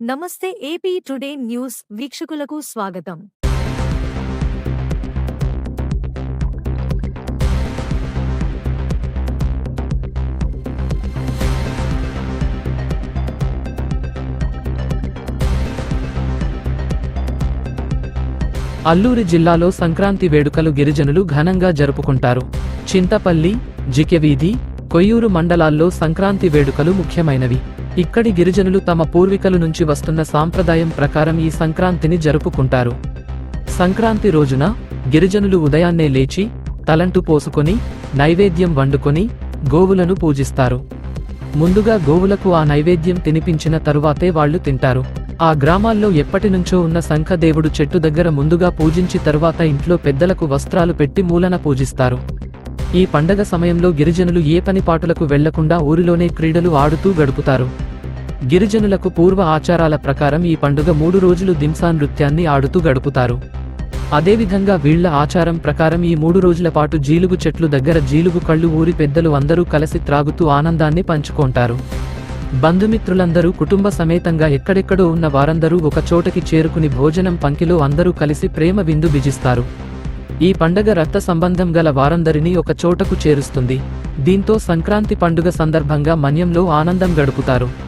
నమస్తే AP today news వీక్షకులకు స్వాగతం. అల్లూరి జిల్లాలో సంక్రాంతి వేడుకలు గిరిజనులు ఘనంగా జరుపుకుంటారు. చింతపల్లి జికెవీధి కొయ్యూరు మండలాల్లో సంక్రాంతి వేడుకలు ముఖ్యమైనవి. ఇక్కడి గిరిజనులు తమ పూర్వీకుల నుంచి వస్తున్న సాంప్రదాయం ప్రకారం ఈ సంక్రాంతిని జరుపుకుంటారు. సంక్రాంతి రోజున గిరిజనులు ఉదయాన్నే లేచి తలంటు పోసుకొని నైవేద్యం వండుకొని గోవులను పూజిస్తారు. ముందుగా గోవులకు ఆ నైవేద్యం తినిపించిన తరువాతే వాళ్ళు తింటారు. ఆ గ్రామాల్లో ఎప్పటినుంచో ఉన్న శంఖదేవుడు చెట్టు దగ్గర ముందుగా పూజించి తరువాత ఇంట్లో పెద్దలకు వస్త్రాలు పెట్టి మూలన పూజిస్తారు. ఈ పండగ సమయంలో గిరిజనులు ఏ పని పాటలకు వెళ్ళకుండా ఊరిలోనే క్రీడలు ఆడుతూ గడుపుతారు. గిరిజనులకు పూర్వ ఆచారాల ప్రకారం ఈ పండుగ మూడు రోజులు దింసా నృత్యాన్ని ఆడుతూ గడుపుతారు. అదేవిధంగా వీళ్ళ ఆచారం ప్రకారం ఈ మూడు రోజుల పాటు జీలుగు చెట్లు దగ్గర జీలుగు కళ్ళు ఊరి పెద్దలు అందరూ కలిసి త్రాగుతూ ఆనందాన్ని పంచుకుంటారు. బంధుమిత్రులందరూ కుటుంబ సమేతంగా ఎక్కడెక్కడో ఉన్న వారందరూ ఒక చోటకి చేరుకుని భోజనం పంకిలో అందరూ కలిసి ప్రేమ విందు బిజిస్తారు. ఈ పండగ రక్త సంబంధం గల వారందరినీ ఒక చోటకు చేరుస్తుంది. దీంతో సంక్రాంతి పండుగ సందర్భంగా మన్యంలో ఆనందం గడుపుతారు.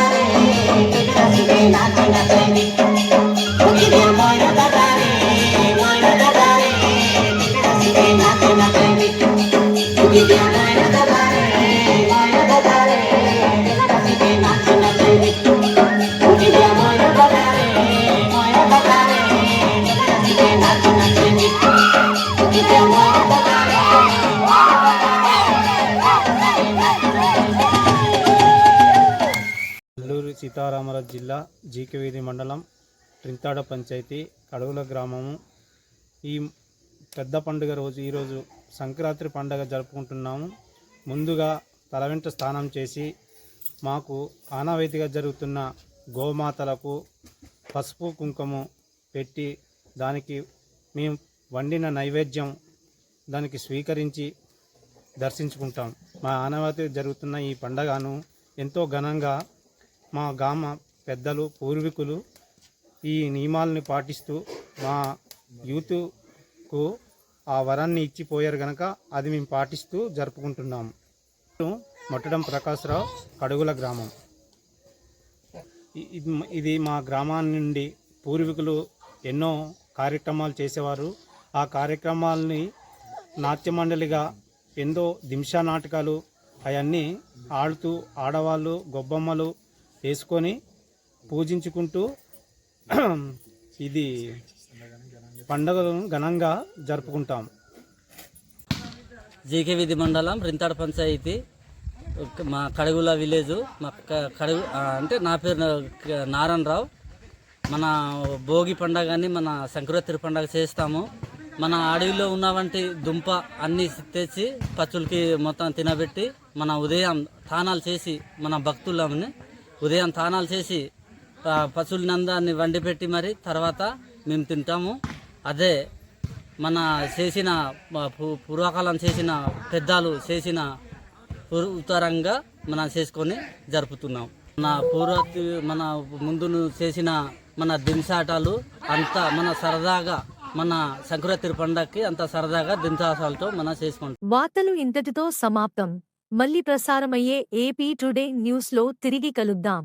సీతారామరాజు జిల్లా జీకవీధి మండలం ట్రింతాడ పంచాయతీ కడుగుల గ్రామము. ఈ పెద్ద పండుగ రోజు ఈరోజు సంక్రాంతి పండుగ జరుపుకుంటున్నాము. ముందుగా తల వెంట స్నానం చేసి మాకు ఆనవాయితీగా జరుగుతున్న గోమాతలకు పసుపు కుంకుమ పెట్టి దానికి మేము వండిన నైవేద్యం దానికి స్వీకరించి దర్శించుకుంటాం. మా ఆనవాయితీ జరుగుతున్న ఈ పండగను ఎంతో ఘనంగా మా గ్రామ పెద్దలు పూర్వీకులు ఈ నియమాలని పాటిస్తూ మా యూత్కు ఆ వరాన్ని ఇచ్చిపోయారు గనక అది మేము పాటిస్తూ జరుపుకుంటున్నాము మొట్టడం ప్రకాశ్రావు కడుగుల గ్రామం. ఇది- మా గ్రామాన్ని నుండి పూర్వీకులు ఎన్నో కార్యక్రమాలు చేసేవారు. ఆ కార్యక్రమాలని నాట్య మండలిగా ఎంతో దింశా నాటకాలు అవన్నీ ఆడుతూ ఆడవాళ్ళు గొబ్బమ్మలు వేసుకొని పూజించుకుంటూ ఇది పండుగలను ఘనంగా జరుపుకుంటాం. జీకే విధి మండలం రింతాడ పంచాయతీ. మా కడుగుల విలేజ్ మా క- కడుగు అంటే నా పేరు నారాయణ రావు. మన భోగి పండగని మన సంక్రాంతి పండగ చేస్తాము. మన అడవిలో ఉన్నవంటి దుంప అన్నీ తెచ్చి పచ్చులకి మొత్తం తినబెట్టి మన ఉదయం తానాలు చేసి మన భక్తులని ఉదయం తానాలు చేసి పశువుల నందాన్ని వండి పెట్టి మరి తర్వాత మేము తింటాము. అదే మన చేసిన పూర్వకాలం చేసిన పెద్దలు చేసిన ఉత్తరంగా మనం చేసుకొని జరుపుతున్నాం. మన పూర్వ మన ముందు చేసిన మన దింసాటాలు అంతా మన సరదాగా మన సంక్రాంతి పండగకి అంత సరదాగా దింసాటాలతో మనం చేసుకుంటాం. వార్తలు ఇంతటితో సమాప్తం. మళ్ళీ ప్రసారమయ్యే ఏపీ టుడే న్యూస్లో తిరిగి కలుద్దాం.